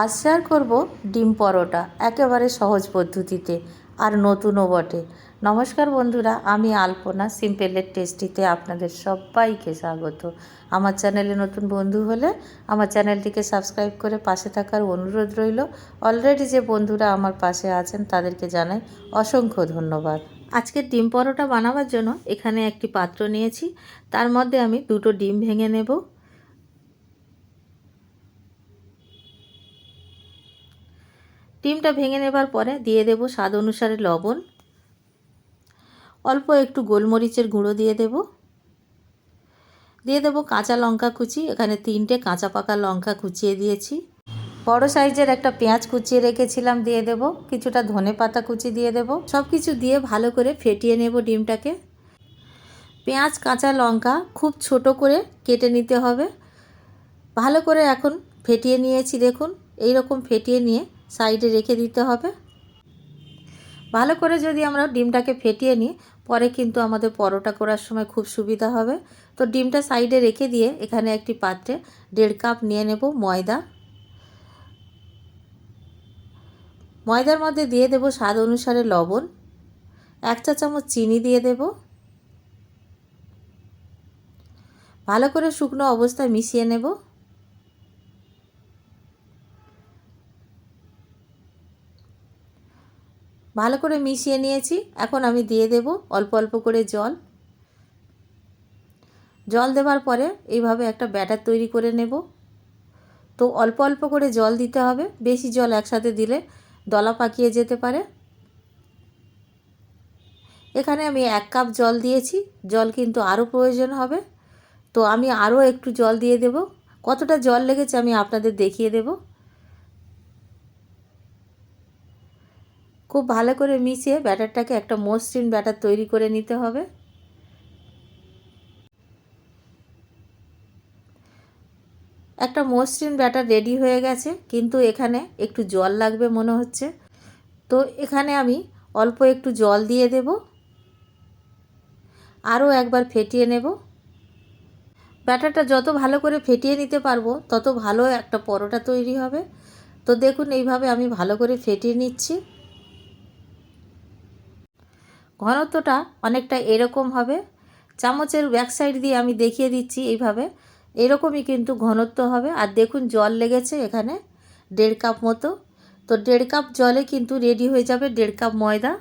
আজ শেয়ার করব ডিম পরোটা, একেবারে সহজ পদ্ধতিতে, আর নতুনও বটে। নমস্কার বন্ধুরা, আমি আলপনা, সিম্পলের টেস্টিতে আপনাদের সবাইকে স্বাগত। আমার চ্যানেলে নতুন বন্ধু হলে আমার চ্যানেলটিকে সাবস্ক্রাইব করে পাশে থাকার অনুরোধ রইল। অলরেডি যে বন্ধুরা আমার পাশে আছেন, তাদেরকে জানাই অসংখ্য ধন্যবাদ। আজকে ডিম পরোটা বানাবার জন্য এখানে একটি পাত্র নিয়েছি। তার মধ্যে আমি দুটো ডিম ভেঙে নেব। ডিমটা ভেঙে নেবার পরে দিয়ে দেব স্বাদ অনুসারে লবণ। অল্প একটু গোলমরিচের গুঁড়ো দিয়ে দেব। দিয়ে দেব কাঁচা লঙ্কা কুচি, এখানে তিনটে কাঁচা পাকা লঙ্কা কুচিয়ে দিয়েছি। বড় সাইজের একটা পেঁয়াজ কুচিয়ে রেখেছিলাম, দিয়ে দেব কিছুটা ধনে পাতা কুচি দিয়ে দেব। সব কিছু দিয়ে ভালো করে ফেটিয়ে নেব ডিমটাকে। পেঁয়াজ, কাঁচা লঙ্কা খুব ছোট করে কেটে নিতে হবে। ভালো করে এখন ফেটিয়ে নিয়েছি, দেখুন। এই রকম ফেটিয়ে নিয়ে সাইডে রেখে দিতে হবে। ভালো করে যদি আমরা ডিমটাকে ফেটিয়ে নিই, পরে কিন্তু আমাদের পরোটা করার সময় খুব সুবিধা হবে। তো ডিমটা সাইডে রেখে দিয়ে এখানে একটি পাত্রে দেড় কাপ নিয়ে নেব ময়দা। ময়দার মধ্যে দিয়ে দেব স্বাদ অনুসারে লবণ। এক চা চামচ চিনি দিয়ে দেব। ভালো করে শুকনো অবস্থায় মিশিয়ে নেব। ভালো করে মিশিয়ে নিয়েছি। এখন আমি দিয়ে দেব অল্প অল্প করে জল। জল দেওয়ার পরে এইভাবে একটা ব্যাটার তৈরি করে নেব। তো অল্প অল্প করে জল দিতে হবে। বেশি জল একসাথে দিলে দলা পাকিয়ে যেতে পারে। এখানে আমি এক কাপ জল দিয়েছি। জল কিন্তু আরও প্রয়োজন হবে। তো আমি আরও একটু জল দিয়ে দেব। কতটা জল লেগেছে আমি আপনাদের দেখিয়ে দেবো। খুব ভালো করে মিশিয়ে ব্যাটারটাকে একটা মসৃণ ব্যাটার তৈরি করে নিতে হবে। একটা মসৃণ ব্যাটার রেডি হয়ে গেছে, কিন্তু এখানে একটু জল লাগবে মনে হচ্ছে। তো এখানে আমি অল্প একটু জল দিয়ে দেব। আরও একবার ফেটিয়ে নেব। ব্যাটারটা যত ভালো করে ফেটিয়ে নিতে পারব, তত ভালো একটা পরোটা তৈরি হবে। তো দেখুন, এইভাবে আমি ভালো করে ফেটিয়ে নিচ্ছি। ঘনত্বটা অনেকটা এরকম হবে। চামচের ব্যাক সাইড দিয়ে আমি দেখিয়ে দিচ্ছি এইভাবে। এরকমই কিন্তু ঘনত্ব হবে। আর দেখুন, জল লেগেছে এখানে দেড় কাপ মতো। তো দেড় কাপ জলে কিন্তু রেডি হয়ে যাবে দেড় কাপ ময়দা।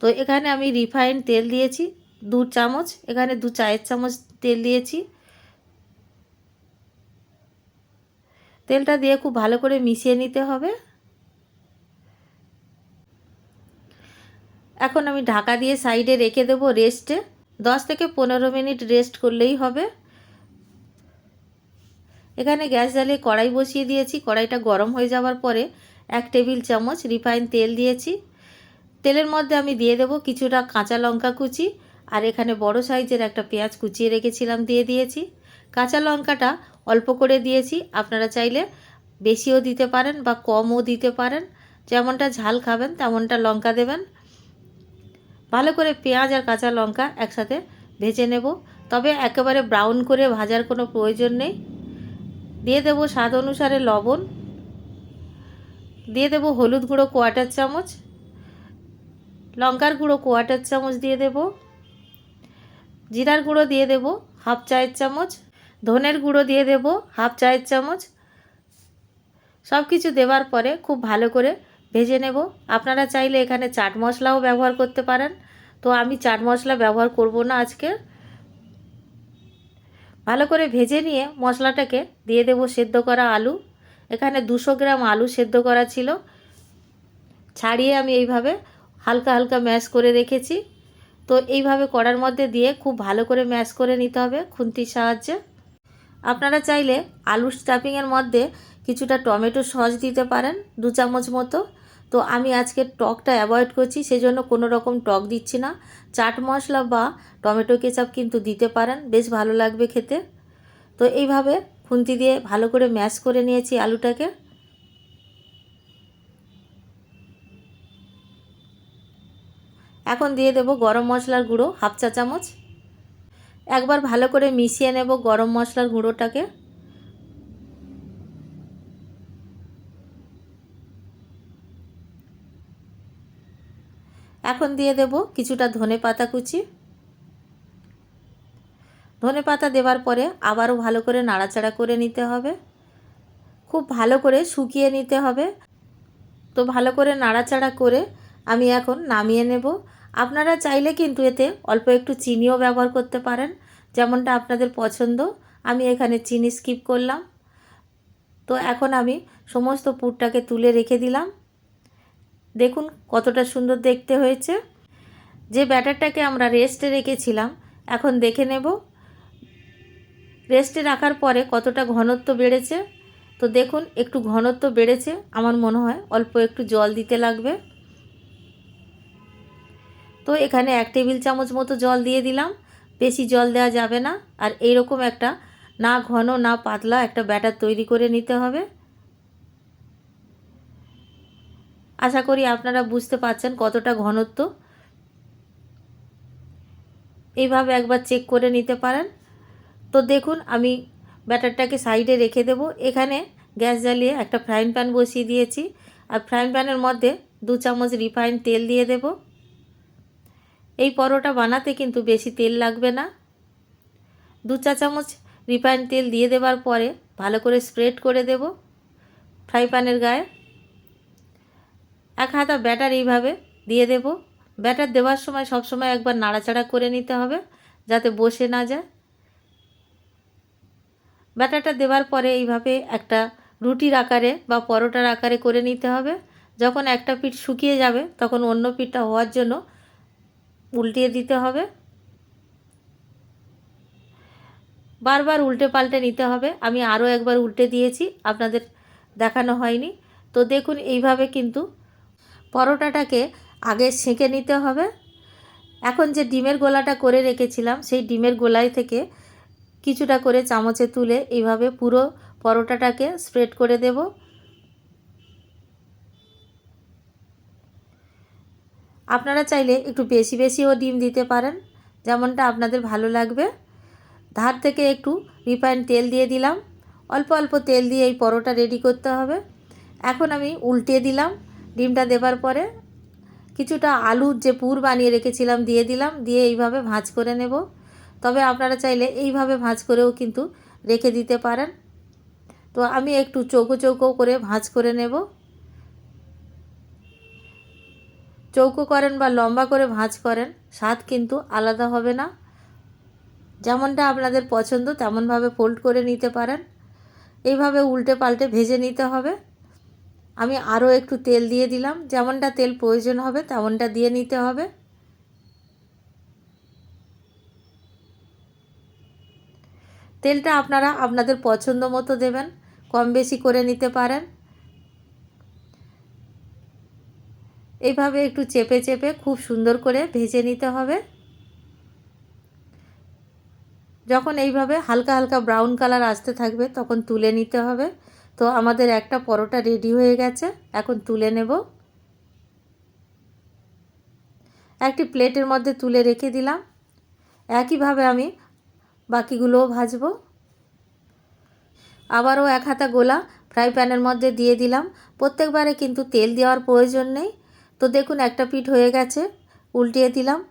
তো এখানে আমি রিফাইন তেল দিয়েছি, দু চামচ। এখানে দু চায়ের চামচ তেল দিয়েছি। তেলটা দিয়ে খুব ভালো করে মিশিয়ে নিতে হবে। এখন আমি ঢাকা দিয়ে সাইডে রেখে দেবো রেস্টে দশ থেকে পনেরো মিনিট রেস্ট করলেই হবে। এখানে গ্যাস জ্বালিয়ে কড়াই বসিয়ে দিয়েছি। কড়াইটা গরম হয়ে যাওয়ার পরে এক টেবিল চামচ রিফাইন তেল দিয়েছি। তেলের মধ্যে আমি দিয়ে দেবো কিছুটা কাঁচা লঙ্কা কুচি। আর এখানে বড় সাইজের একটা পেঁয়াজ কুচিয়ে রেখেছিলাম দিয়ে দিয়েছি। কাঁচা লঙ্কাটা অল্প করে দিয়েছি। আপনারা চাইলে বেশিও দিতে পারেন বা কমও দিতে পারেন। যেমনটা ঝাল খাবেন, তেমনটা লঙ্কা দেবেন। ভালো করে পেঁয়াজ আর কাঁচা লঙ্কা একসাথে ভেজে নেব। তবে একেবারে ব্রাউন করে ভাজার কোনো প্রয়োজন নেই। দিয়ে দেব স্বাদ অনুসারে লবণ। দিয়ে দেব হলুদ গুঁড়ো কোয়াটার চামচ। লঙ্কার গুঁড়ো কোয়াটার চামচ দিয়ে দেব। জিরার গুঁড়ো দিয়ে দেব হাফ চায়ের চামচ। ধনের গুঁড়ো দিয়ে দেব হাফ চায়ের চামচ। সব কিছু দেওয়ার পরে খুব ভালো করে ভেজে নেব। আপনারা চাইলে এখানে চাট মশলাও ব্যবহার করতে পারেন। তো আমি চাট মশলা ব্যবহার করব না আজকে। ভালো করে ভেজে নিয়ে মশলাটাকে দিয়ে দেব সেদ্ধ করা আলু। এখানে দুশো গ্রাম আলু সেদ্ধ করা ছিল। ছাড়িয়ে আমি এইভাবে হালকা হালকা ম্যাশ করে রেখেছি। তো এইভাবে কড়ার মধ্যে দিয়ে খুব ভালো করে ম্যাশ করে নিতে হবে খুন্তির সাহায্যে। আপনারা চাইলে আলু স্টাফিংয়ের মধ্যে কিছুটা টমেটো সস দিতে পারেন, দু চামচ মতো। তো আমি আজকে টকটা অ্যাভয়েড করছি, সেজন্য কোনো রকম টক দিচ্ছি না। চাট মশলা বা টমেটো কেচাপ কিন্তু দিতে পারেন, বেশ ভালো লাগবে খেতে। তো এইভাবে খুন্তি দিয়ে ভালো করে ম্যাশ করে নিয়েছি আলুটাকে। এখন দিয়ে দেব গরম মশলার গুঁড়ো, হাফ চা চামচ। একবার ভালো করে মিশিয়ে নেব গরম মশলার গুঁড়োটাকে। এখন দিয়ে দেব কিছুটা ধনে পাতা কুচি। ধনে পাতা দেওয়ার পরে আবারও ভালো করে নাড়াচাড়া করে নিতে হবে। খুব ভালো করে শুকিয়ে নিতে হবে। তো ভালো করে নাড়াচাড়া করে আমি এখন নামিয়ে নেব। আপনারা চাইলে কিন্তু এতে অল্প একটু চিনিও ব্যবহার করতে পারেন, যেমনটা আপনাদের পছন্দ। আমি এখানে চিনি স্কিপ করলাম। তো এখন আমি সমস্ত পুরটাকে তুলে রেখে দিলাম। দেখুন কতটা সুন্দর দেখতে হয়েছে। যে ব্যাটারটাকে আমরা রেস্টে রেখেছিলাম, এখন দেখে নেব। রেস্টে রাখার পরে কতটা ঘনত্ব বেড়েছে। তো দেখুন, একটু ঘনত্ব বেড়েছে, আমার মনে হয় অল্প একটু জল দিতে লাগবে। তো এখানে এক টেবিল চামচ মতো জল দিয়ে দিলাম। বেশি জল দেওয়া যাবে না। আর এইরকম একটা না ঘন, না পাতলা একটা ব্যাটার তৈরি করে নিতে হবে। আশা করি আপনারা বুঝতে পারছেন কতটা ঘনত্ব। এইভাবে একবার চেক করে নিতে পারেন। তো দেখুন, আমি ব্যাটারটাকে সাইডে রেখে দেব। এখানে গ্যাস জ্বালিয়ে একটা ফ্রাইং প্যান বসিয়ে দিয়েছি। আর ফ্রাইং প্যানের মধ্যে দু চামচ রিফাইন তেল দিয়ে দেব। এই পরোটা বানাতে কিন্তু বেশি তেল লাগবে না। দু চা চামচ রিফাইন তেল দিয়ে দেওয়ার পরে ভালো করে স্প্রেড করে দেব। ফ্রাই প্যানের গায়ে এক হাতা ব্যাটার এইভাবে দিয়ে দেব। ব্যাটার দেওয়ার সময় সব সময় একবার নাড়াচাড়া করে নিতে হবে যাতে বসে না যায়। ব্যাটারটা দেওয়ার পরে এইভাবে একটা রুটির আকারে বা পরোটার আকারে করে নিতে হবে। যখন একটা পিঠ শুকিয়ে যাবে তখন অন্য পিঠটা হওয়ার জন্য উল্টিয়ে দিতে হবে। বারবার উল্টে পাল্টে নিতে হবে। আমি আরও একবার উল্টে দিয়েছি, আপনাদের দেখানো হয়নি। তো দেখুন, এইভাবে কিন্তু পরোটাটাকে আগে সেঁকে নিতে হবে। এখন যে ডিমের গোলাটা করে রেখেছিলাম, সেই ডিমের গোলাই থেকে কিছুটা করে চামচে তুলে এইভাবে পুরো পরোটাটাকে স্প্রেড করে দেব। আপনারা চাইলে একটু বেশি বেশিও ডিম দিতে পারেন, যেমনটা আপনাদের ভালো লাগবে। ধার থেকে একটু রিফাইন তেল দিয়ে দিলাম। অল্প অল্প তেল দিয়ে এই পরোটা রেডি করতে হবে। এখন আমি উল্টে দিলাম। ডিমটা দেবার পরে কিছুটা আলুর যে পুর বানিয়ে রেখেছিলাম, দিয়ে দিলাম, দিয়ে এইভাবে ভাঁজ করে নেব। তবে আপনারা চাইলে এইভাবে ভাঁজ করেও কিন্তু রেখে দিতে পারেন। তো আমি একটু চৌকো চৌকো করে ভাঁজ করে নেব। চৌকো করেন বা লম্বা করে ভাঁজ করেন, স্বাদ কিন্তু আলাদা হবে না। যেমনটা আপনাদের পছন্দ, তেমনভাবে ফোল্ড করে নিতে পারেন। এইভাবে উল্টে পাল্টে ভেজে নিতে হবে। আমি আরও একটু তেল দিয়ে দিলাম। যেমনটা তেল প্রয়োজন হবে, তেমনটা দিয়ে নিতে হবে। তেলটা আপনারা আপনাদের পছন্দ মতো দেবেন, কম বেশি করে নিতে পারেন। এইভাবে একটু চেপে চেপে খুব সুন্দর করে ভেজে নিতে হবে। যখন এইভাবে হালকা হালকা ব্রাউন কালার আসতে থাকবে, তখন তুলে নিতে হবে। তো আমাদের একটা পরোটা রেডি হয়ে গেছে। এখন তুলে নেব। একটি প্লেটের মধ্যে তুলে রেখে দিলাম। একইভাবে আমি বাকিগুলোও ভাজবো। আবারও এক হাতা গোলা ফ্রাই প্যানের মধ্যে দিয়ে দিলাম। প্রত্যেকবারে কিন্তু তেল দেওয়ার প্রয়োজন নেই। তো দেখুন, একটা পিঠ হয়ে গেছে। উল্টিয়ে দিলাম।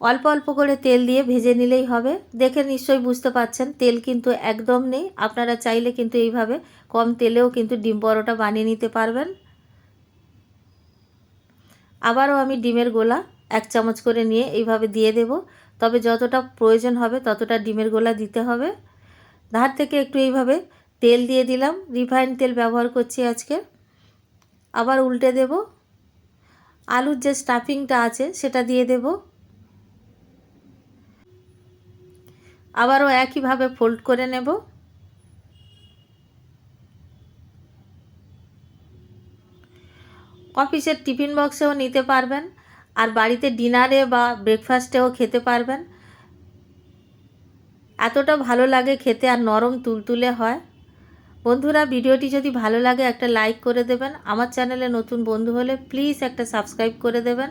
অল্প অল্প করে তেল দিয়ে ভেজে নিলেই হবে। দেখে নিশ্চয়ই বুঝতে পাচ্ছেন, তেল কিন্তু একদম নেই। আপনারা চাইলে কিন্তু এইভাবে কম তেলেও কিন্তু ডিম পরোটা বানিয়ে নিতে পারবেন। আবারও আমি ডিমের গোলা এক চামচ করে নিয়ে এইভাবে দিয়ে দেব। তবে যতটা প্রয়োজন হবে ততটা ডিমের গোলা দিতে হবে। ধার থেকে একটু এইভাবে তেল দিয়ে দিলাম। রিফাইন তেল ব্যবহার করছি আজকে। আবার উল্টে দেব। আলুর যে স্টাফিংটা আছে সেটা দিয়ে দেবো। আবারও একইভাবে ফোল্ড করে নেব। অফিসের টিফিন বক্সেও নিতে পারবেন আর বাড়িতে ডিনারে বা ব্রেকফাস্টেও খেতে পারবেন। এতটা ভালো লাগে খেতে আর নরম তুলতুলে হয়। বন্ধুরা, ভিডিওটি যদি ভালো লাগে একটা লাইক করে দেবেন। আমার চ্যানেলে নতুন বন্ধু হলে প্লিজ একটা সাবস্ক্রাইব করে দেবেন।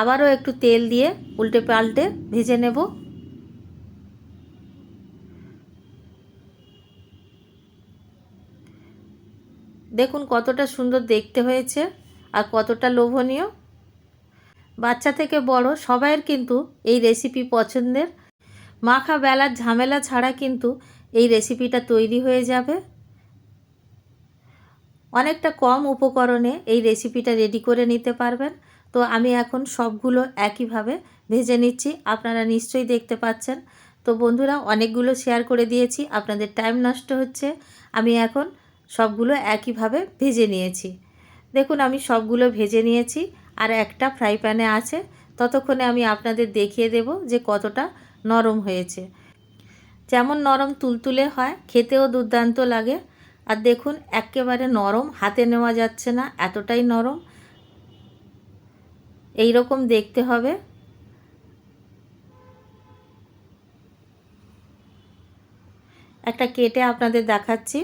আবারও একটু তেল দিয়ে উল্টে পাল্টে ভেজে নেব। দেখুন কতটা সুন্দর দেখতে হয়েছে আর কতটা লোভনীয়। বাচ্চা থেকে বড় সবাইয়ের কিন্তু এই রেসিপি পছন্দের। মাখা বেলার ঝামেলা ছাড়া কিন্তু এই রেসিপিটা তৈরি হয়ে যাবে। অনেকটা কম উপকরণে এই রেসিপিটা রেডি করে নিতে পারবেন। তো আমি এখন সবগুলো একইভাবে ভেজে নিচ্ছি। আপনারা নিশ্চয়ই দেখতে পাচ্ছেন। তো বন্ধুরা, অনেকগুলো শেয়ার করে দিয়েছি। আপনাদের টাইম নষ্ট হচ্ছে। আমি এখন সবগুলো একইভাবে ভেজে নিয়েছি। দেখুন, আমি সবগুলো ভেজে নিয়েছি আর একটা ফ্রাই প্যানে আছে। ততক্ষণে আমি আপনাদের দেখিয়ে দেব যে কতটা নরম হয়েছে। যেমন নরম তুলতুলে হয়, খেতেও দুর্দান্ত লাগে। আর দেখুন, একেবারে নরম, হাতে নেওয়া যাচ্ছে না, এতটাই নরম। এই রকম দেখতে হবে। একটা কেটে আপনাদের দেখাচ্ছি।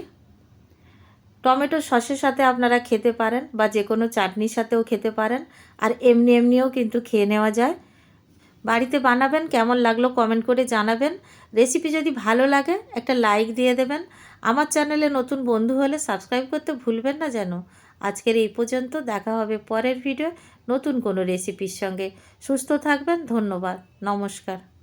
টমেটো সসের সাথে আপনারা খেতে পারেন বা যে কোনো চাটনির সাথেও খেতে পারেন। আর এমনি এমনিও কিন্তু খেয়ে নেওয়া যায়। বাড়িতে বানাবেন, কেমন লাগল কমেন্ট করে জানাবেন। রেসিপি যদি ভালো লাগে, একটা লাইক দিয়ে দেবেন। আমার চ্যানেলে নতুন বন্ধু হলে সাবস্ক্রাইব করতে ভুলবেন না যেন। আজকের এই পর্যন্ত, দেখা হবে পরের ভিডিও নতুন কোনো রেসিপির সঙ্গে। সুস্থ থাকবেন, ধন্যবাদ, নমস্কার।